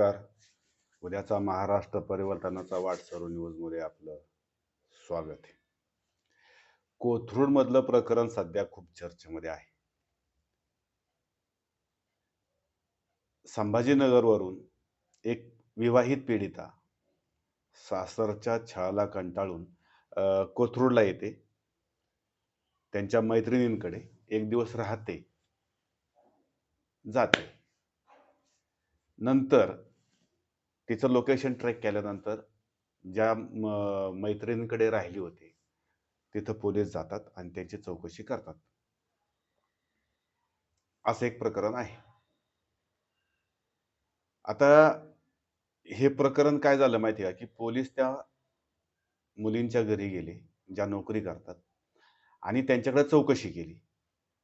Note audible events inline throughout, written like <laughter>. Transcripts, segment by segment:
नमस्कार. उद्याचा महाराष्ट्र परिवर्तनाचा वाटसरू न्यूजमध्ये आपलं स्वागत आहे. कोथरूड मधलं प्रकरण सध्या खूप चर्चेमध्ये आहे. संभाजीनगरवरून एक विवाहित पीडिता सासरच्या छळाला कंटाळून कोथरूडला येते. त्यांच्या मैत्रिणींकडे एक दिवस राहते. जाते. नंतर तिचं लोकेशन ट्रॅक केल्यानंतर ज्या म- मैत्रिणींकडे राहिली होती तिथं पोलीस जातात आणि त्यांची चौकशी करतात. असं एक प्रकरण आहे. आता हे प्रकरण काय झालं माहिती आहे का? की पोलीस त्या मुलींच्या घरी गेले ज्या नोकरी करतात आणि त्यांच्याकडे चौकशी केली.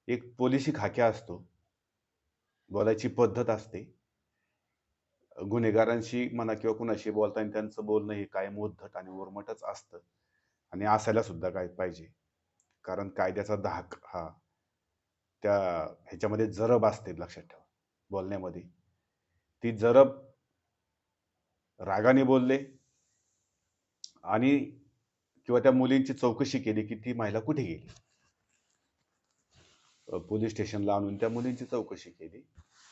एक पोलिसी खाक्या असतो. बोलायची पद्धत असते. गुन्हेगारांशी म्हणा किंवा कुणाशी बोलताना त्यांचं बोलणं हे कायम उद्धट आणि उर्मटच असतं. आणि असायला सुद्धा काय पाहिजे. कारण कायद्याचा धाक हा त्या ह्याच्यामध्ये जरब असते लक्षात ठेवा. बोलण्यामध्ये. ती जरब रागाने बोलले आणि किंवा त्या मुलींची चौकशी केली की ती महिला कुठे गेली? पोलीस स्टेशनला आणून त्या मुलींची चौकशी केली.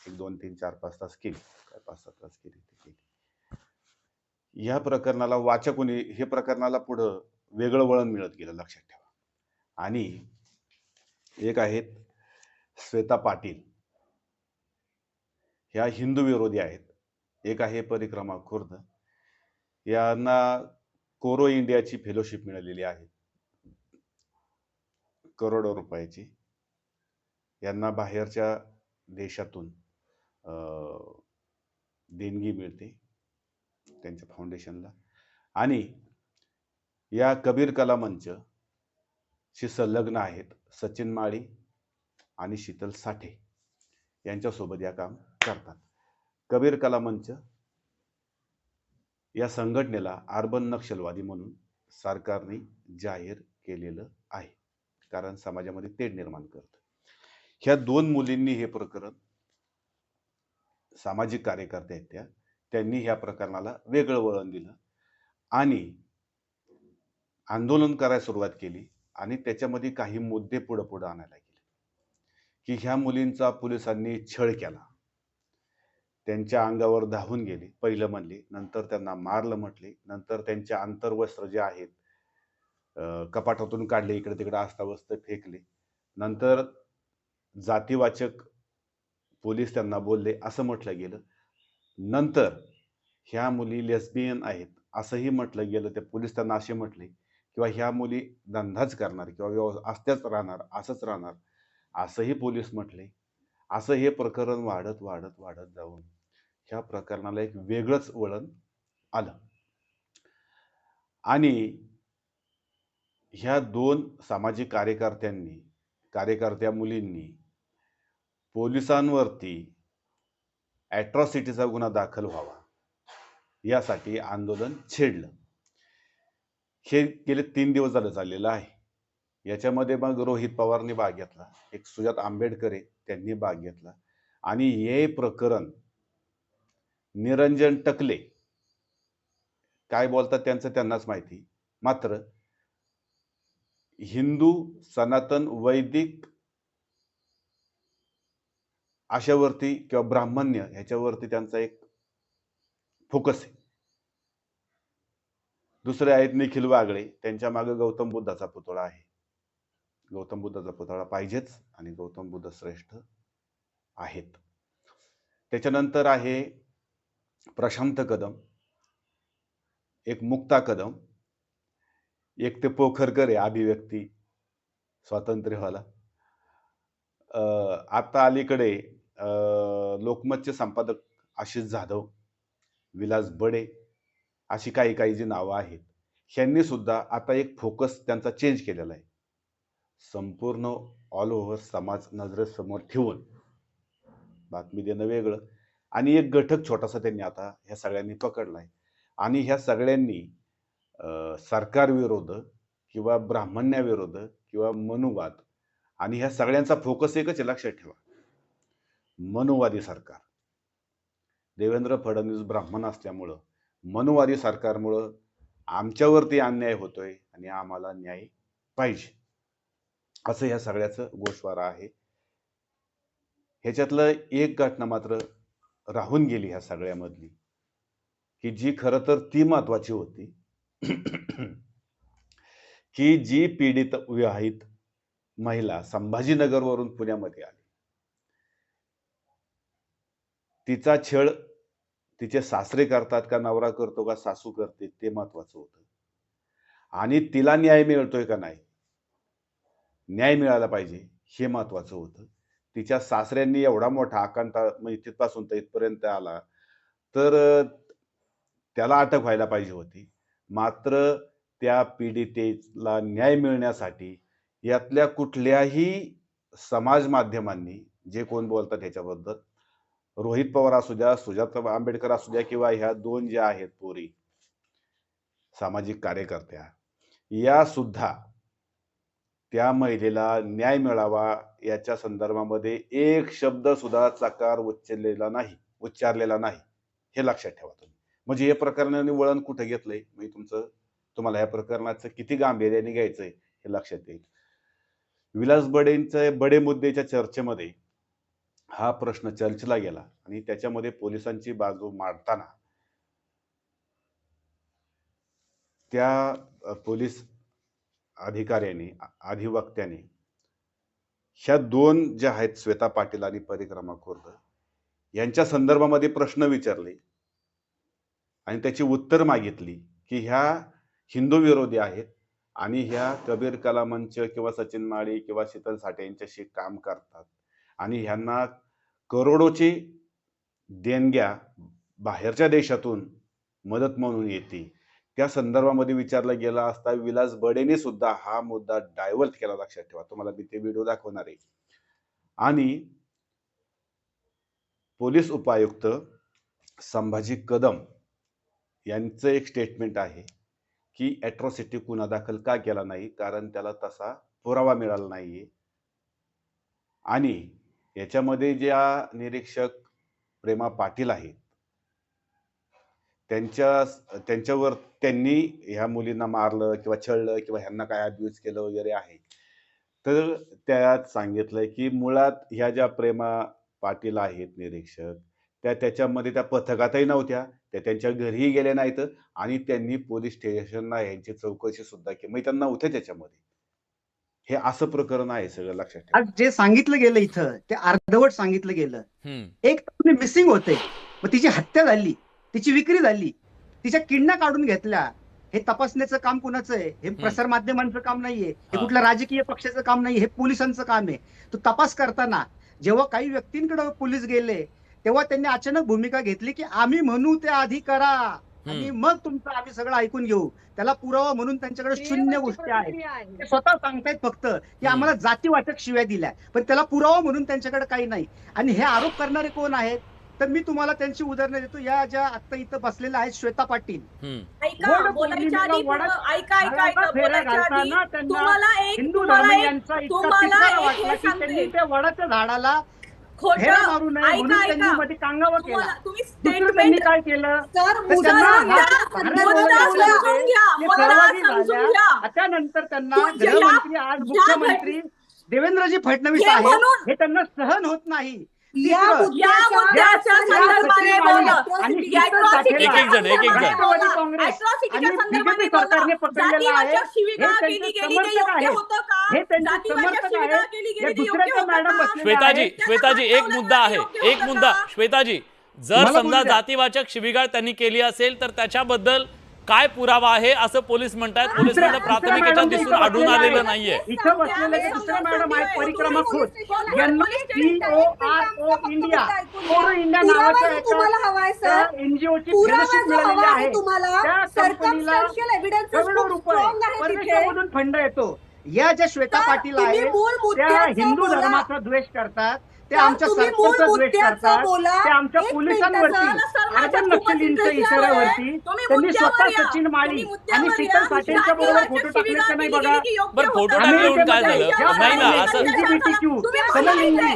एक दोन तीन चार पाच तास केली. काय पाच सात तास केली ती केली. या प्रकरणाला वाचकुनी हे प्रकरणाला पुढं वेगळं वळण मिळत गेलं लक्षात ठेवा. आणि एक आहेत श्वेता पाटील. ह्या हिंदू विरोधी आहेत. एक आहे परिक्रमा खुर्द. यांना कोरो इंडियाची फेलोशिप मिळालेली आहे. करोडो रुपयाची. यांना बाहेरच्या देशातून देणगी मिळते त्यांच्या फाउंडेशनला आणि या कबीर कला मंच शी संलग्न आहेत सचिन माळी आणि शीतल साठे यांच्यासोबत या काम करतात. कबीर कला मंच या संघटनेला अर्बन नक्षलवादी म्हणून सरकारने जाहीर केलेलं आहे. कारण समाजामध्ये तेढ निर्माण करतं. ह्या दोन मुलींनी हे प्रकरण सामाजिक कार्यकर्त्या आहेत त्या. त्यांनी ह्या प्रकरणाला वेगळं वळण दिलं आणि आंदोलन करायला सुरुवात केली आणि त्याच्यामध्ये काही मुद्दे पुढं पुढं आणायला गेले. की ह्या मुलींचा पोलिसांनी छळ केला. त्यांच्या अंगावर धावून गेले पहिलं म्हणले नंतर त्यांना मारलं म्हटले नंतर त्यांचे आंतरवस्त्र जे आहेत कपाटातून काढले इकडे तिकडे अस्ताव्यस्त फेकले. नंतर जातीवाचक पोलीस त्यांना बोलले असं म्हटलं गेलं. नंतर ह्या मुली लेस्बियन आहेत असंही म्हटलं गेलं. ते पोलीस त्यांना असे म्हटले किंवा ह्या मुली धंदाच करणार किंवा व्यव असत्याच राहणार असंच राहणार. असंही पोलीस म्हटले. असं हे प्रकरण वाढत वाढत वाढत जाऊन ह्या प्रकरणाला एक वेगळंच वळण आलं. आणि ह्या दोन सामाजिक कार्यकर्त्यांनी कार्यकर्त्या मुलींनी पोलिसांवरती ॲट्रॉसिटीचा गुन्हा दाखल व्हावा. यासाठी आंदोलन छेडलं. हे गेले तीन दिवस झालं चाललेलं आहे. याच्यामध्ये मग रोहित पवारने भाग घेतला. एक सुजात आंबेडकरे त्यांनी भाग घेतला. आणि हे प्रकरण निरंजन टकले. काय बोलतात त्यांचं त्यांनाच माहिती. मात्र हिंदू सनातन वैदिक आशावरती किंवा ब्राह्मण्य ह्याच्यावरती त्यांचा एक फोकस आहे. दुसरे आहेत निखिल वागळे त्यांच्या मागे गौतम बुद्धाचा पुतळा आहे. गौतम बुद्धाचा पुतळा पाहिजेच आणि गौतम बुद्ध श्रेष्ठ आहेत. त्याच्यानंतर आहे प्रशांत कदम एक मुक्ता कदम एक ते पोखरकर आहे अभिव्यक्ती स्वातंत्र्यवाला आता अलीकडे लोकमतचे संपादक आशिष जाधव विलास बडे अशी काही काही जी नावं आहेत ह्यांनी सुद्धा आता एक फोकस त्यांचा चेंज केलेला आहे. संपूर्ण ऑल ओव्हर समाज नजरेसमोर ठेवून बातमी देणं वेगळं. आणि एक घटक छोटासा त्यांनी आता ह्या सगळ्यांनी पकडला आहे. आणि ह्या सगळ्यांनी सरकारविरोध किंवा ब्राह्मण्याविरोध किंवा मनुवाद आणि ह्या सगळ्यांचा फोकस एकच लक्षात ठेवा. मनोवादी सरकार. देवेंद्र फडणवीस ब्राह्मण असल्यामुळं मनोवादी सरकारमुळं आमच्यावरती अन्याय होतोय आणि आम्हाला न्याय पाहिजे. असं ह्या सगळ्याचं गोषवारा आहे. ह्याच्यातलं एक घटना मात्र राहून गेली ह्या सगळ्यामधली की जी खरं तर ती महत्वाची होती. की जी पीडित विवाहित महिला संभाजीनगरवरून पुण्यामध्ये आली. तिचा छळ तिचे सासरे करतात का नवरा करतो का सासू करते ते महत्वाचं होतं. आणि तिला न्याय मिळतोय का नाही? न्याय मिळाला पाहिजे हे महत्वाचं होतं. तिच्या सासऱ्यांनी एवढा मोठा आकांता म्हणजे तिथपासून तर इथपर्यंत आला तर त्याला अटक व्हायला पाहिजे होती. मात्र त्या पीडितेला न्याय मिळण्यासाठी यातल्या कुठल्याही समाज माध्यमांनी जे कोण बोलतात ह्याच्याबद्दल रोहित पवार असू द्या सुजात आंबेडकर असू द्या किंवा ह्या दोन ज्या आहेत पोरी सामाजिक कार्यकर्त्या या सुद्धा त्या महिलेला न्याय मिळावा याच्या संदर्भामध्ये एक शब्द सुद्धा चकार उच्चारलेला नाही उच्चारलेला नाही. हे लक्षात ठेवा तुम्ही. म्हणजे हे प्रकरणाने वळण कुठे घेतलंय? म्हणजे तुमचं तुम्हाला या प्रकरणाचं किती गांभीर्याने घ्यायचंय हे लक्षात येईल. विलास बडेंच्या बडे मुद्द्याच्या चर्चेमध्ये हा प्रश्न चर्चेला गेला आणि त्याच्यामध्ये पोलिसांची बाजू मांडताना त्या पोलीस अधिकाऱ्यांनी अधिवक्त्याने ह्या दोन ज्या आहेत श्वेता पाटील आणि परिक्रमा खुर्द यांच्या संदर्भामध्ये प्रश्न विचारले आणि त्याची उत्तर मागितली की ह्या हिंदू विरोधी आहेत आणि ह्या कबीर कला मंच किंवा सचिन माळी किंवा शीतल साठे यांच्याशी काम करतात. आणि ह्यांना करोडोची देणग्या बाहेरच्या देशातून मदत म्हणून येते. त्या संदर्भामध्ये विचारलं गेला असता विलास बडेने सुद्धा हा मुद्दा डायव्हर्ट केला लक्षात ठेवा. तुम्हाला मी ते व्हिडिओ दाखवणार आहे. आणि पोलीस उपायुक्त संभाजी कदम यांचं एक स्टेटमेंट आहे की ॲट्रॉसिटी गुन्हा दाखल का केला नाही? कारण त्याला तसा पुरावा मिळाला नाहीये. आणि याच्यामध्ये ज्या निरीक्षक प्रेमा पाटील आहेत त्यांच्या त्यांच्यावर त्यांनी ह्या मुलींना मारलं किंवा छळलं किंवा ह्यांना काय अब्यूज केलं वगैरे आहे. तर त्यात सांगितलंय की मुळात ह्या ज्या प्रेमा पाटील आहेत निरीक्षक त्या त्याच्यामध्ये त्या पथकातही नव्हत्या त्या त्यांच्या घरीही गेल्या नाहीत आणि त्यांनी पोलीस स्टेशनला यांची चौकशी सुद्धा केली. म्हणजे त्यांना होत्या त्याच्यामध्ये. हे असं प्रकरण आहे सगळं लक्षात ठेवा. आज जे सांगितलं गेलं इथं ते अर्धवट सांगितलं गेलं. हम्म. एक मिसिंग होते. मग तिची हत्या झाली तिची विक्री झाली तिच्या किडण्या काढून घेतल्या. हे तपासण्याचं काम कुणाचं आहे? हे प्रसार माध्यमांचं काम नाहीये. हे हा. कुठल्या राजकीय पक्षाचं काम नाही हे पोलिसांचं काम आहे. तो तपास करताना जेव्हा काही व्यक्तींकडे पोलीस गेले तेव्हा त्यांनी अचानक भूमिका घेतली की आम्ही म्हणू त्या आधी करा. आणि. मग तुमचं आम्ही सगळं ऐकून घेऊ. त्याला पुरावा म्हणून त्यांच्याकडे शून्य गोष्टी आहेत. ते स्वतः सांगतायत फक्त की आम्हाला जाती वाटक शिव्या दिल्या पण त्याला पुरावा म्हणून त्यांच्याकडे काही नाही. आणि हे आरोप करणारे कोण आहेत? तर मी तुम्हाला त्यांची उदाहरणं देतो. या ज्या आता इथं बसलेल्या आहेत श्वेता पाटील. हिंदू तुम्हाला धर्म एक यांचा इतका वाटला हे की त्यांनी सांगते. त्या वडाच्या झाडाला खोटं ऐका, ऐका. तुम्ही स्टेटमेंट काय केलं? त्यानंतर त्यांना गृहमंत्री आज मुख्यमंत्री देवेंद्रजी फडणवीस आहेत. हे त्यांना सहन होत नाही. या मुद्द्याच्या संदर्भाने श्वेताजी. श्वेताजी एक मुद्दा आहे. एक मुद्दा. श्वेताजी जर समजा. जातीवाचक शिबिगाळ त्यांनी केली असेल तर त्याच्याबद्दल काय पुरावा आहे असं पोलीस म्हणतात पोलिसांना दुसऱ्या- प्राथमिक याच्यात दिसून आढळून आलेलं. नाहीये. इथं बसलेले दुसऱ्या मॅडम आहेत परिक्रमा खोत यांना सीओ आर ओ इंडिया कोरो नावाच्या एका एनजीओची फेलोशिप मिळालेली आहे. त्या कंपनीला करोडो रुपये फंड येतो. या ज्या श्वेता पाटील आहेत त्या हिंदू. धर्माचा द्वेष करतात. ते आमच्या सरकारचा द्वेष करतात. ते आमच्या एक पोलिसांवरती अर्बन नक्षलींच्या इशाऱ्यावरती त्यांनी स्वतः. सचिन माळी आणि. शीतल साठेंच्या बरोबर फोटो टाकले का नाही बघा योग्य बरं, फोटो? टाकले काय ते झालं? नाही ना, असं- समलिंगी,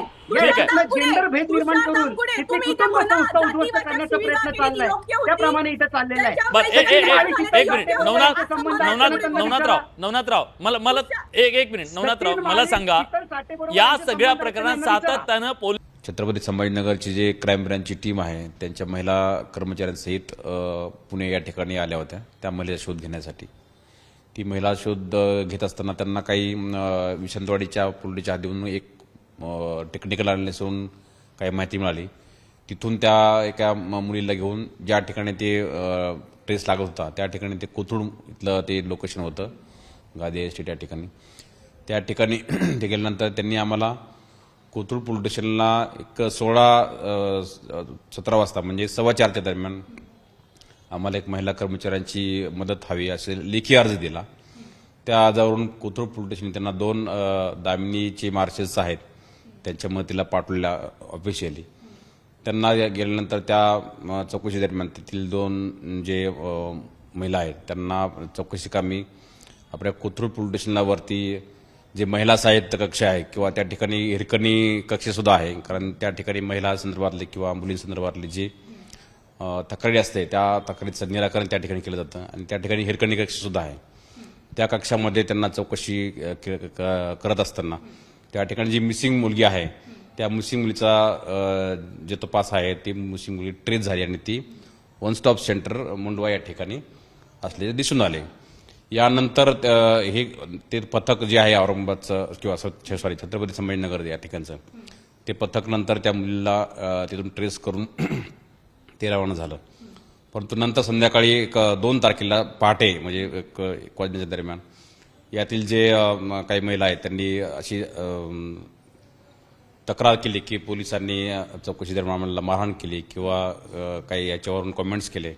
जेंडर भेद निर्माण करून तिथे बोला, उत्सव उद्ध्वस्त करण्याचा प्रयत्न चाललाय. त्याप्रमाणे इथं चाललेलं आहे एक मिनिट नवनाथ नवनाथ नवनाथराव. नवनाथराव मला मला एक एक मिनिट नवनाथराव मला सांगा या सगळ्या प्रकरणात आहेत, त्यांना पोलीस छत्रपती संभाजीनगरची जे क्राईम ब्रँचची टीम आहे त्यांच्या महिला कर्मचाऱ्यांसहित पुणे या ठिकाणी आल्या होत्या त्या महिलेचा शोध घेण्यासाठी. ती महिला शोध घेत असताना त्यांना काही विशंतवाडीच्या पुलडीच्या हद्दीवरून एक टेक्निकल अनालिसिसवरून काही माहिती मिळाली. तिथून त्या एका म- मुलीला घेऊन ज्या ठिकाणी ते ट्रेस लागत होता त्या ठिकाणी ते कोथरूड इथलं ते लोकेशन होतं गादी एस्टेट या ठिकाणी. त्या ठिकाणी <clears throat> ते गेल्यानंतर त्यांनी आम्हाला कोथरूड पोलीस स्टेशनला एक सोळा सतरा वाजता म्हणजे सव्वा चारच्या दरम्यान आम्हाला एक महिला कर्मचाऱ्यांची मदत हवी असे लेखी अर्ज दिला. त्या अर्जावरून कोथरूड पोलीस स्टेशन त्यांना दोन दामिनीचे मार्शल्स आहेत. त्यांच्या मदतीला पाठवलेल्या ऑफिशियली. त्यांना गेल्यानंतर त्या चौकशी दरम्यान तेथील दोन जे महिला आहेत त्यांना चौकशी कामी. आपल्या कोथरूड पोलीस स्टेशनला वरती जे महिला साहित्य कक्ष आहे किंवा त्या ठिकाणी हिरकणी कक्षसुद्धा आहे कारण त्या ठिकाणी महिला संदर्भातले किंवा मुलींसंदर्भातले जी तक्रारी असते त्या तक्रारीचं निराकरण त्या ठिकाणी केलं जातं आणि त्या ठिकाणी हिरकणी कक्षसुद्धा आहे. त्या कक्षामध्ये त्यांना चौकशी के- क- करत असताना त्या ठिकाणी जी मिसिंग मुलगी आहे त्या मिसिंग मुलीचा जे तपास आहे ती मिसिंग मुलगी ट्रेस झाली आणि ती वन स्टॉप सेंटर मुंडवा या ठिकाणी असलेले दिसून आले. यानंतर हे ते पथक जे आहे औरंगाबादचं किंवा सॉरी छत्रपती संभाजीनगर या ठिकाणचं ते पथक नंतर त्या मुलीला तिथून ट्रेस करून <clears throat> ते रवाना झालं. परंतु नंतर संध्याकाळी एक दोन तारखेला पहाटे म्हणजे एक वाजण्याच्या दरम्यान यातील जे काही महिला आहेत त्यांनी अशी तक्रार केली की पोलिसांनी चौकशी दरम्यान मला मारहाण केली किंवा काही याच्यावरून कमेंट्स केले.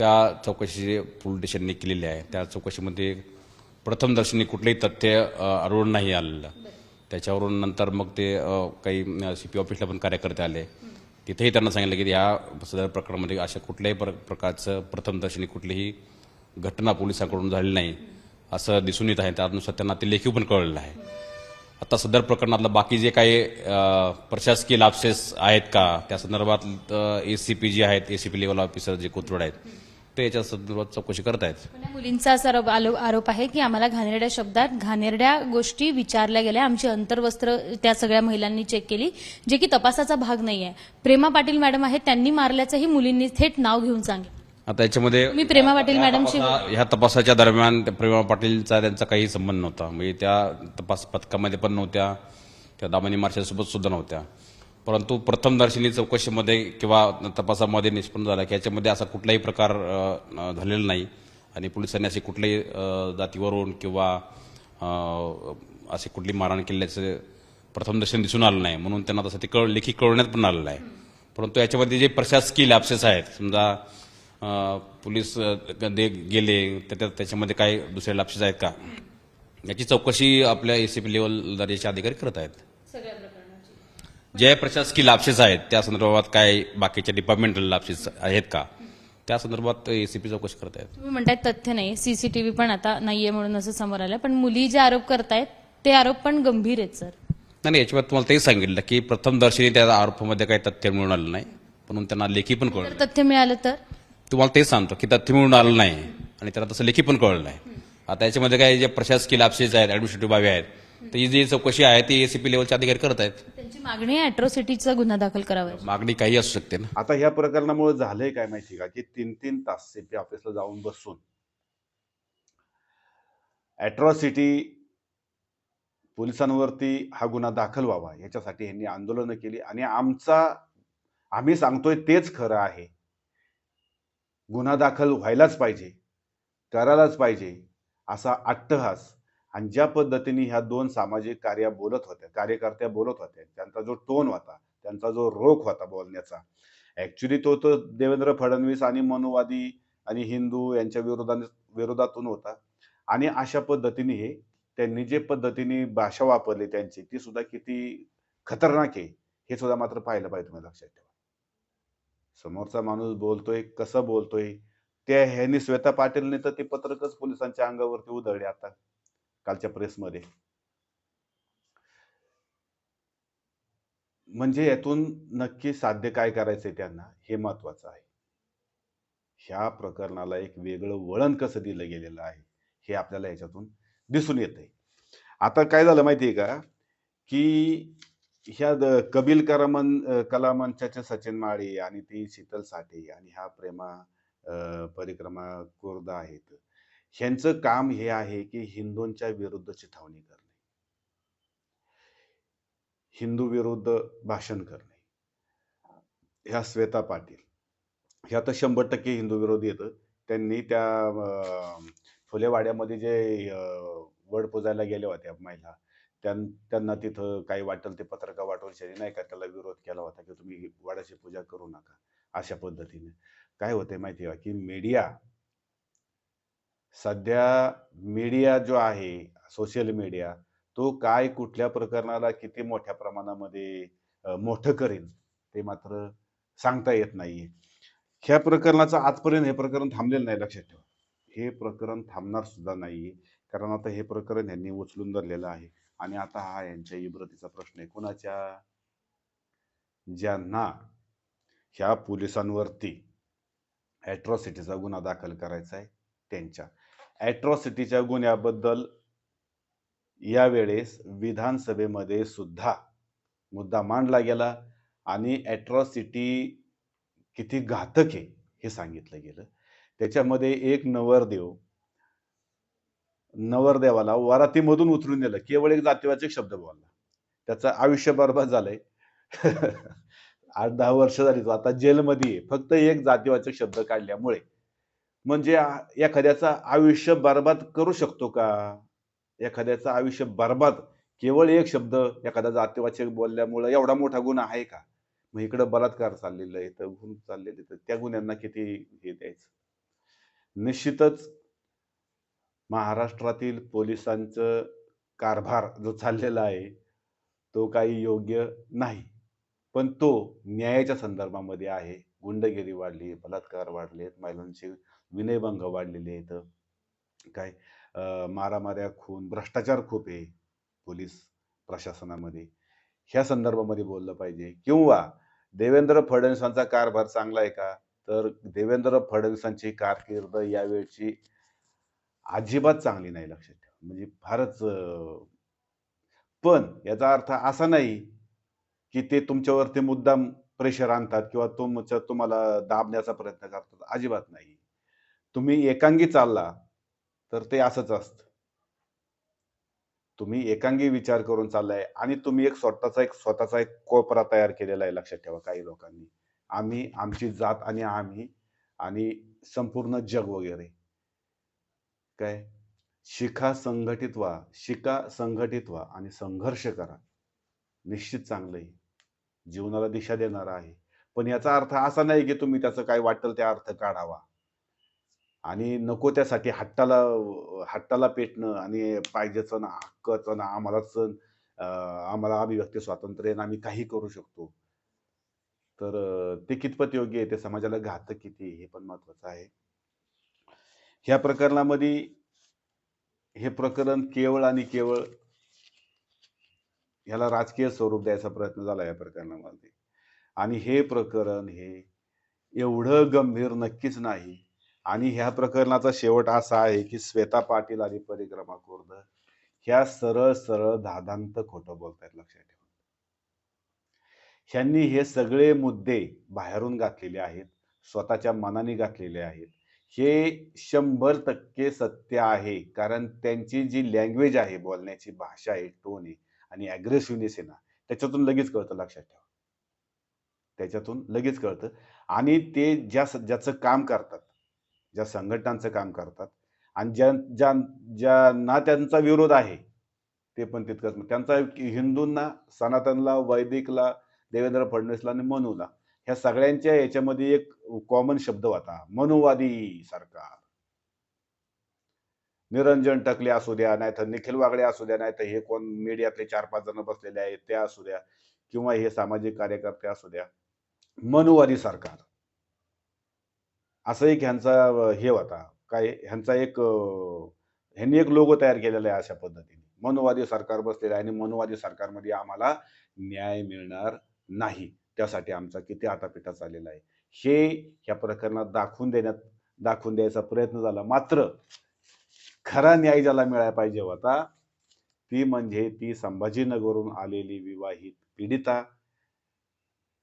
त्या चौकशी पोलीस स्टेशनने केलेली आहे. त्या चौकशीमध्ये प्रथमदर्शनी कुठलंही तथ्य आढळून नाही आलेलं. त्याच्यावरून नंतर मग ते काही सी पी ऑफिसला पण कार्यकर्ते आले. तिथेही त्यांना सांगितलं की ह्या सदर प्रकरणामध्ये अशा कुठल्याही प्र- प्रकारचं प्रथमदर्शनी कुठलीही घटना पोलिसांकडून झालेली नाही असं दिसून येत आहे. त्यानुसार त्यांना ते लेखी पण कळलेलं आहे. आता सदर प्रकरणातलं बाकी जे काही प्रशासकीय लाप्सेस आहेत का? त्या संदर्भात ए सी पी जी आहेत A C P level officer जे कोथरूड आहेत ते याच्या संदर्भात चौकशी करत आहेत पण या मुलींचा असा आरोप आलो- आरोप आहे की आम्हाला घाणेरड्या शब्दात घाणेरड्या गोष्टी विचारल्या गेल्या. आमची अंतर्वस्त्र त्या सगळ्या महिलांनी चेक केली जे की तपासाचा भाग नाही आहे प्रेमा पाटील मॅडम आहेत त्यांनी मारल्याचंही मुलींनी थेट नाव घेऊन सांगितलं. आता याच्यामध्ये मी प्रेमा पाटील मॅडमशी तपासा- ह्या तपासाच्या दरम्यान त्या प्रेमा पाटीलचा त्यांचा काही संबंध नव्हता. म्हणजे त्या तपास पथकामध्ये पण नव्हत्या त्या दामिनी मार्शलसोबत सुद्धा नव्हत्या. परंतु प्रथमदर्शनी चौकशीमध्ये किंवा तपासामध्ये निष्पन्न झाला की याच्यामध्ये असा कुठलाही प्रकार झालेला नाही. आणि पोलिसांनी असे कुठल्याही जातीवरून किंवा असे कुठली मारहाण केल्याचं प्रथमदर्शन दिसून आलं नाही. म्हणून त्यांना तसं ते कळ लेखी कळवण्यात पण आलेलं आहे परंतु याच्यामध्ये जे प्रशासकीय लॅप्सेस आहेत समजा पोलीस दे- गेले तर त्याच्यामध्ये काय दुसरे लॅप्सेस आहेत का? याची चौकशी आपल्या एसीपी लेवल दर्जाचे अधिकारी करत आहेत. जे प्रशासकीय लाप्सेस आहेत. त्या संदर्भात काय बाकीच्या डिपार्टमेंटल लाप्सेस आहेत का? त्या संदर्भात एसीपी चौकशी करत आहेत तुम्ही म्हणतायत तथ्य नाही. सीसीटीव्ही पण आता नाहीये म्हणून असं समोर आलं पण मुली जे आरोप करतायत ते आरोप पण गंभीर आहेत सर. नाही नाही, याच्यावर तुम्हाला तेच सांगितलं की प्रथमदर्शनी त्या आरोपामध्ये काही तथ्य मिळून आलं नाही. म्हणून त्यांना लेखी पण कळलं जर तथ्य मिळालं तर? तुम्हाला तेच सांगतो की तथ्य मिळून आलं नाही. आणि त्याला तसं लेखी पण कळलं नाही. आता याच्यामध्ये काही जे प्रशासकीय लाप्सेस आहेत ऍडमिनिस्ट्रेटिव्ह बाबी आहेत तर ही जी चौकशी आहे ती एसीपी लेवलचे अधिकारी करत आहेत त्यांची मागणी आहे अॅट्रॉसिटीचा गुन्हा दाखल करावा मागणी काही असू शकते ना. आता ह्या प्रकरणामुळे झालंय काय माहिती का? की तीन तीन तास सीपी ऑफिसला जाऊन बसून अॅट्रॉसिटी पोलिसांवरती हा गुन्हा दाखल व्हावा याच्यासाठी यांनी आंदोलनं केली. आणि आमचा आम्ही सांगतोय तेच खरं आहे. गुन्हा दाखल व्हायलाच पाहिजे करायलाच पाहिजे असा अट्टहास आणि ज्या पद्धतीने ह्या दोन सामाजिक कार्या बोलत होत्या कार्यकर्त्या बोलत होत्या त्यांचा जो टोन होता त्यांचा जो रोख होता बोलण्याचा ऍक्च्युली तो तो देवेंद्र फडणवीस आणि मनुवादी आणि हिंदू यांच्या विरोधाने विरोधातून होता. आणि अशा पद्धतीने हे त्यांनी जे पद्धतीने भाषा वापरली त्यांची ती सुद्धा किती खतरनाक आहे हे सुद्धा मात्र पाहिलं पाहिजे तुम्ही लक्षात ठेवा. समोरचा माणूस बोलतोय कसं बोलतोय त्या ह्यांनी श्वेता पाटीलने तर ते पत्रकच पोलिसांच्या अंगावरती उधळले आता. कालच्या प्रेसमध्ये. म्हणजे यातून नक्की साध्य काय करायचंय त्यांना हे महत्वाचं आहे. ह्या प्रकरणाला एक वेगळं वळण कसं दिलं गेलेलं आहे हे आपल्याला याच्यातून दिसून येतंय. आता काय झालं माहितीये का की ह्या द- कबील करमन अं, कला सचिन माळी आणि ती शीतल साठे आणि ह्या प्रेमा अं, परिक्रमा कुर्द आहेत. ह्यांचं काम हे आहे की हिंदूंच्या विरुद्ध चिथावणी करणे. हिंदू विरुद्ध भाषण करणे. ह्या श्वेता पाटील. ह्या तर शंभर टक्के हिंदू विरोधी येतं त्यांनी त्या फुलेवाड्यामध्ये जे वड पुजायला गेल्या होत्या महिला त्यां त्यांना तिथं काही वाटेल ते पत्रका वाटून शरी नाही का त्याला विरोध केला होता की तुम्ही वडाची पूजा करू नका अशा पद्धतीने. काय होते माहिती आहे की मीडिया सध्या मीडिया जो आहे सोशल मीडिया तो काय कुठल्या प्रकरणाला किती मोठ्या प्रमाणामध्ये मोठं करेल ते मात्र सांगता येत नाहीये. ह्या प्रकरणाचं आजपर्यंत हे प्रकरण थांबलेलं नाही लक्षात ठेवा. हे प्रकरण थांबणार सुद्धा नाहीये कारण आता हे प्रकरण यांनी उचलून धरलेलं आहे. आणि आता हा यांच्या इब्रतीचा प्रश्न आहे. कोणाच्या? ज्यांना ह्या पोलिसांवरती ॲट्रॉसिटीचा गुन्हा दाखल करायचा आहे त्यांच्या. ॲट्रॉसिटीच्या गुन्ह्याबद्दल यावेळेस विधानसभेमध्ये सुद्धा मुद्दा मांडला गेला आणि ॲट्रॉसिटी किती घातक आहे हे सांगितलं गेलं. त्याच्यामध्ये एक नवरदेव नवरदेवाला वरातीमधून उतरून नेलं. केवळ एक जातीवाचक शब्द बोलला. त्याचं आयुष्य बर्बाद झालंय. <laughs> आठ दहा वर्ष झाली तो आता जेलमध्ये आहे. फक्त एक जातीवाचक शब्द काढल्यामुळे म्हणजे एखाद्याचा एखाद्याचं आयुष्य बर्बाद करू शकतो का? एखाद्याचं आयुष्य बर्बाद केवळ एक शब्द एखादा जातीवाचक बोलल्यामुळे एवढा मोठा गुन्हा आहे का? मग इकडं बलात्कार चाललेलं आहे तर गुण चाललेले तर त्या गुन्ह्यांना किती हे द्यायचं? निश्चितच महाराष्ट्रातील पोलिसांचं कारभार जो चाललेला आहे तो काही योग्य नाही. पण तो न्यायाच्या संदर्भामध्ये आहे. गुंडगिरी वाढली बलात्कार वाढलेत महिलांची विनयभंग वाढलेले आहेत. काय मारामाऱ्या खून भ्रष्टाचार खूप आहे पोलीस प्रशासनामध्ये. ह्या संदर्भामध्ये बोललं पाहिजे. किंवा देवेंद्र फडणवीसांचा कारभार चांगला आहे का? तर देवेंद्र फडणवीसांची कारकीर्द यावेळची अजिबात चांगली नाही लक्षात ठेवा. म्हणजे फारच पण याचा अर्थ असा नाही की ते तुमच्यावरती मुद्दाम प्रेशर आणतात किंवा तुमच्या तुम्हाला दाबण्याचा प्रयत्न करतात. अजिबात नाही. तुम्ही एकांगी चालला तर ते असंच असतं. तुम्ही एकांगी विचार करून चाललाय आणि तुम्ही एक स्वतःचा एक स्वतःचा एक कोपरा तयार केलेला आहे लक्षात ठेवा काही लोकांनी. आम्ही आमची जात आणि आम्ही आणि संपूर्ण जग वगैरे. काय? शिखा संघटित व्हा शिका संघटित व्हा आणि संघर्ष करा. निश्चित चांगलं आहे. जीवनाला दिशा देणारा आहे. पण याचा अर्थ असा नाही की तुम्ही त्याचं काय वाटेल त्या अर्थ काढावा. आणि नको त्यासाठी हट्टाला हट्टाला पेटणं आणि पाहिजेचं ना हक्कचं ना आम्हालाच आम्हाला अभिव्यक्ती स्वातंत्र्य आहे आम्ही काही करू शकतो. तर ते कितपत योग्य आहे? ते समाजाला घातक किती हे पण महत्वाचं आहे. ह्या प्रकरणामध्ये हे प्रकरण केवळ आणि केवळ ह्याला राजकीय स्वरूप द्यायचा प्रयत्न झाला या प्रकरणामध्ये. आणि हे प्रकरण हे एवढं गंभीर नक्कीच नाही. आणि ह्या प्रकरणाचा शेवट असा आहे की श्वेता पाटील आणि परिक्रमा कोर्द ह्या सरळ सरळ धादांत खोटं बोलतायत लक्षात ठेवा. ह्यांनी हे सगळे मुद्दे बाहेरून घातलेले आहेत स्वतःच्या मनाने घातलेले आहेत. हे शंभर टक्के सत्य आहे कारण त्यांची जी लँग्वेज आहे बोलण्याची भाषा आहे टोन आहे आणि अग्रेसिव्हनेस आहे ना त्याच्यातून लगेच कळतं लक्षात ठेवा. त्याच्यातून लगेच कळतं. आणि ते ज्या ज्याचं काम करतात ज्या संघटनांचं काम करतात आणि ज्या ज्या ज्यांना त्यांचा विरोध आहे ते पण तितकंच. त्यांचा हिंदूंना सनातनला वैदिकला देवेंद्र फडणवीसला आणि मनूला ह्या सगळ्यांच्या याच्यामध्ये एक कॉमन शब्द होता मनुवादी सरकार निरंजन टकले असू द्या नाही तर निखिल वागडे असू द्या नाही तर हे कोण मीडियातले चार पाच जण बसलेले आहेत ते असू द्या किंवा हे सामाजिक कार्यकर्ते असू द्या मनुवादी सरकार असं एक ह्यांचा हे होता. काय ह्यांचा एक ह्यांनी एक लोगो तयार केलेला आहे अशा पद्धतीने. मनोवादी सरकार बसलेलं आहे आणि मनोवादी सरकारमध्ये आम्हाला न्याय मिळणार नाही. त्यासाठी आमचा किती आटापिटा चाललेला आहे. हे ह्या प्रकरणात दाखवून देण्यात दाखवून द्यायचा प्रयत्न झाला. मात्र खरा न्याय ज्याला मिळायला पाहिजे होता ती म्हणजे ती संभाजीनगरहून आलेली विवाहित पीडिता.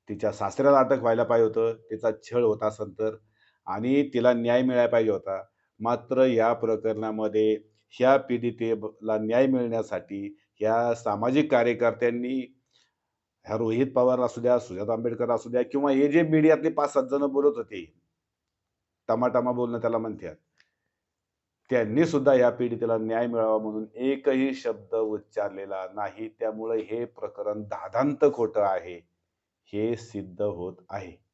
तिच्या सासऱ्याला अटक व्हायला पाहिजे होतं. तिचा छळ होता असेल तर आणि तिला न्याय मिळायला पाहिजे होता. मात्र या प्रकरणामध्ये ह्या पीडितेला न्याय मिळण्यासाठी ह्या सामाजिक कार्यकर्त्यांनी ह्या रोहित पवार असू द्या सुजात आंबेडकर असू द्या किंवा हे जे मीडियातले पाच सात जण बोलत होते टमाटमा बोलणं त्याला म्हणतात. त्यांनी सुद्धा या पीडितेला न्याय मिळावा म्हणून एकही शब्द उच्चारलेला नाही. त्यामुळे हे प्रकरण दादांत खोटं आहे. हे सिद्ध होत आहे.